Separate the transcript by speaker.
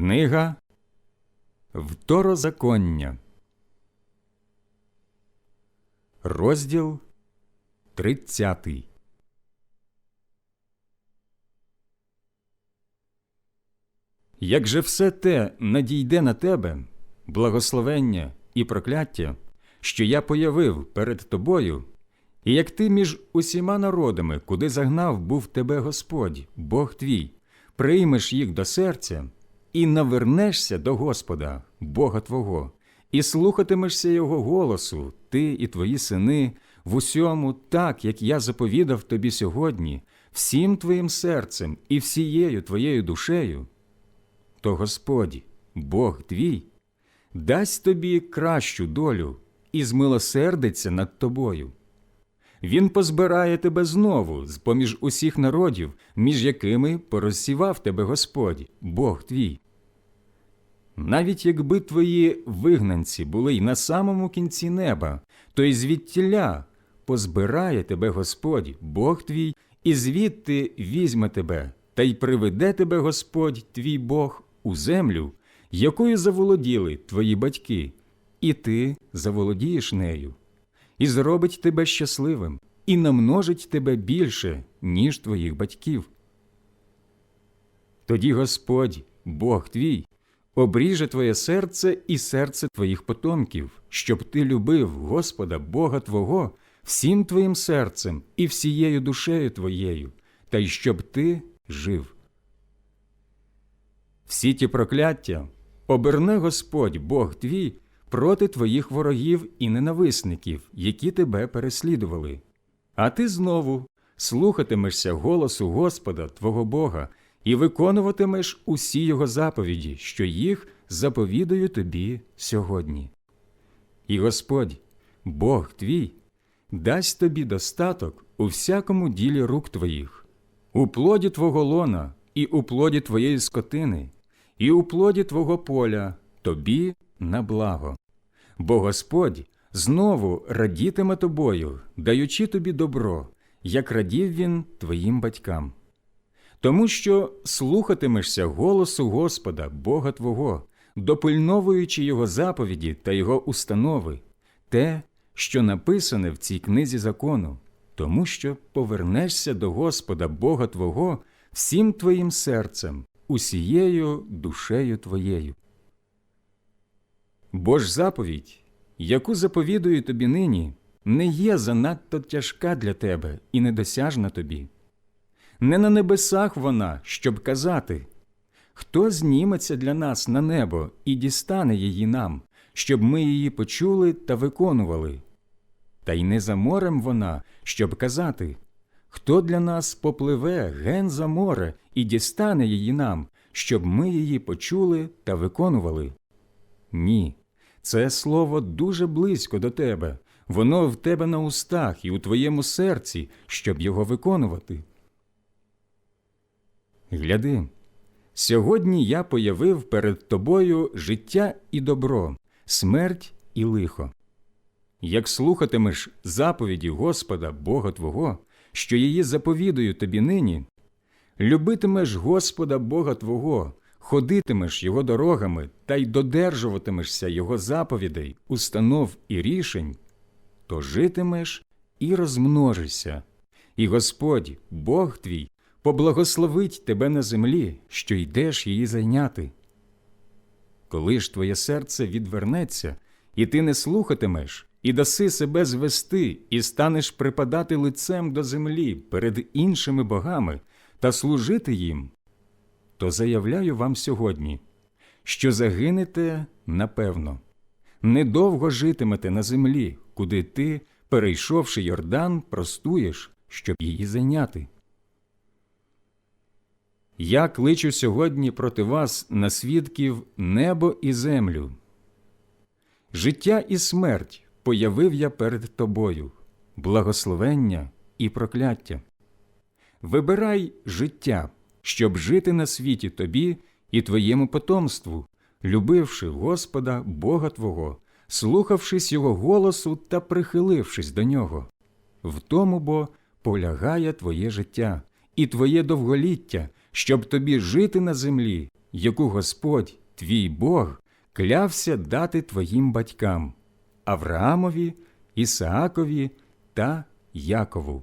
Speaker 1: Книга Второзаконня, розділ 30. Як же все те надійде на тебе, благословення і прокляття, що я появив перед тобою, і як ти між усіма народами, куди загнав був тебе Господь, Бог твій, приймеш їх до серця і навернешся до Господа, Бога Твого, і слухатимешся Його голосу, ти і твої сини, в усьому, так як я заповідав тобі сьогодні, всім твоїм серцем і всією твоєю душею, то Господь, Бог твій, дасть тобі кращу долю і змилосердиться над тобою. Він позбирає тебе знову з поміж усіх народів, між якими порозсівав тебе Господь, Бог твій. Навіть якби твої вигнанці були й на самому кінці неба, то й звідтіля позбирає тебе Господь, Бог твій, і звідти візьме тебе, та й приведе тебе Господь твій Бог у землю, якою заволоділи твої батьки, і ти заволодієш нею і зробить тебе щасливим, і намножить тебе більше, ніж твоїх батьків. Тоді Господь, Бог твій, обріже твоє серце і серце твоїх потомків, щоб ти любив Господа Бога Твого всім твоїм серцем і всією душею твоєю, та й щоб ти жив. Всі ті прокляття оберне Господь Бог твій проти твоїх ворогів і ненависників, які тебе переслідували. А ти знову слухатимешся голосу Господа Твого Бога і виконуватимеш усі його заповіді, що їх заповідаю тобі сьогодні. І Господь, Бог твій, дасть тобі достаток у всякому ділі рук твоїх, у плоді твого лона і у плоді твоєї скотини, і у плоді твого поля тобі на благо. Бо Господь знову радітиме тобою, даючи тобі добро, як радів він твоїм батькам. Тому що слухатимешся голосу Господа, Бога Твого, допильновуючи Його заповіді та Його установи, те, що написане в цій книзі закону, тому що повернешся до Господа Бога Твого всім твоїм серцем, усією душею твоєю. Бо ж заповідь, яку заповідую тобі нині, не є занадто тяжка для тебе і недосяжна тобі. Не на небесах вона, щоб казати хто зніметься для нас на небо і дістане її нам, щоб ми її почули та виконували. Та й не за морем вона, щоб казати хто для нас попливе ген за море і дістане її нам, щоб ми її почули та виконували. Ні. Це слово дуже близько до тебе, воно в тебе на устах і у твоєму серці, щоб його виконувати. Гляди, сьогодні я появив перед тобою життя і добро, смерть і лихо. Як слухатимеш заповіді Господа, Бога Твого, що її заповідую тобі нині, любитимеш Господа Бога Твого ходитимеш його дорогами та й додержуватимешся його заповідей, установ і рішень, то житимеш і розмножишся, і Господь, Бог твій, поблагословить тебе на землі, що йдеш її зайняти. Коли ж твоє серце відвернеться, і ти не слухатимеш, і даси себе звести, і станеш припадати лицем до землі перед іншими богами та служити їм, то заявляю вам сьогодні, що загинете напевно, недовго житимете на землі, куди ти, перейшовши Йордан, простуєш, щоб її зайняти. Я кличу сьогодні проти вас на свідків небо і землю. Життя і смерть появив я перед тобою, благословення і прокляття. Вибирай життя щоб жити на світі тобі і твоєму потомству, любивши Господа Бога Твого, слухавшись Його голосу та прихилившись до нього. В тому бо полягає твоє життя і твоє довголіття, щоб тобі жити на землі яку Господь, твій Бог, клявся дати твоїм батькам Авраамові, Ісаакові та Якову.